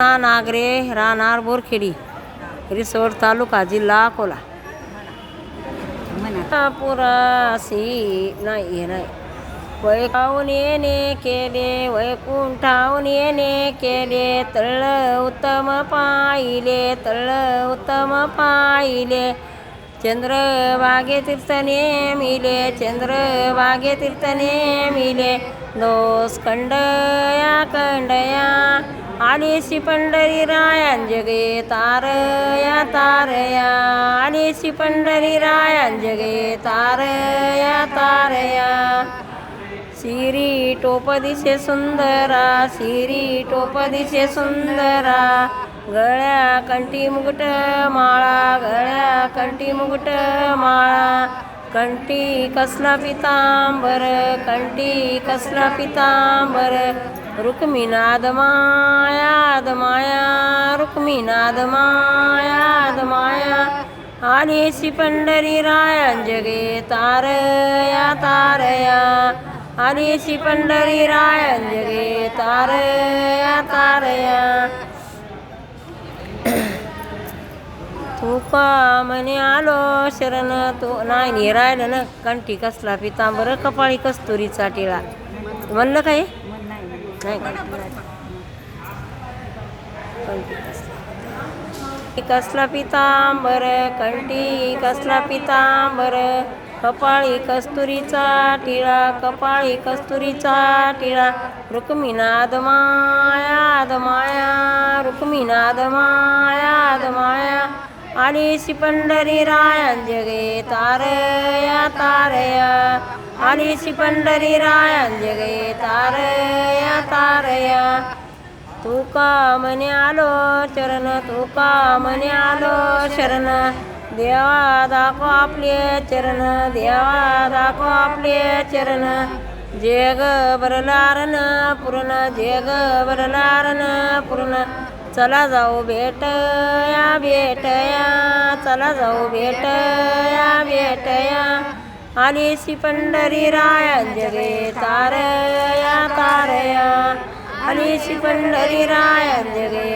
नागरे राहणार बोरखेडी रिसोड तालुका जिल्हा अकोला. पुरासी नाही हे नाही वैकावून येणे केले वैकुंठावून येणे केले तळ उत्तम पाहिले तळ उत्तम पाहिले. चंद्रभागे तीर्थने मिले चंद्रभागे तीर्थने मिले. दोस खंडया खंडया आलीशी पंढरी रायान जगे तारया तारया आलीशी पंढरी रायान जगे तारया तारया शिरी टोप दिसे सुंदरा शिरी टोप दिसे सुंदरा. गळ्या कंटी मुकुट माळा गळ्या कंटी मुगट माळा. कंटी कसला पितांबर कंटी कसला पितांबर. रुक्मिनाद मायाद माया रुक्मिनाद मायाद माया आलीशी पंढरी रायन जगे तारया तारया आलीशी पंढरी रायन जगे तारया तारया तुका म्हणे आलो शरण तो नाही नाही राहिलं ना कंठी कसला पितांबर कपाळी कस्तुरीचा टिळा म्हणलं काय नाही कसला पितांबर कंटी कसला पितांबर कपाळी कस्तुरीचा टिळा कपाळी कस्तुरीचा टिळा रुक्मिनाद मायाद माया रुक्मिनाद मायाद माया आलीशी पंढरी रायन जगे तारया तारया आलीशी पंढरी रायन जगे तारया. तारया. तुका म्हणे आलो चरण? तुका म्हणे आलो शरण? देवा दाखव आपले चरण. देवा दाखव आपले चरण. जेग बरलारन पूर्ण जेग बरलारन पूर्ण. चला जाऊ भेटया भेटया. चला जाऊ भेटया भेटया. भेट या आलीशी पंढरी रायन जगे तारया तारया. आलीशी पंढरी रायन जगे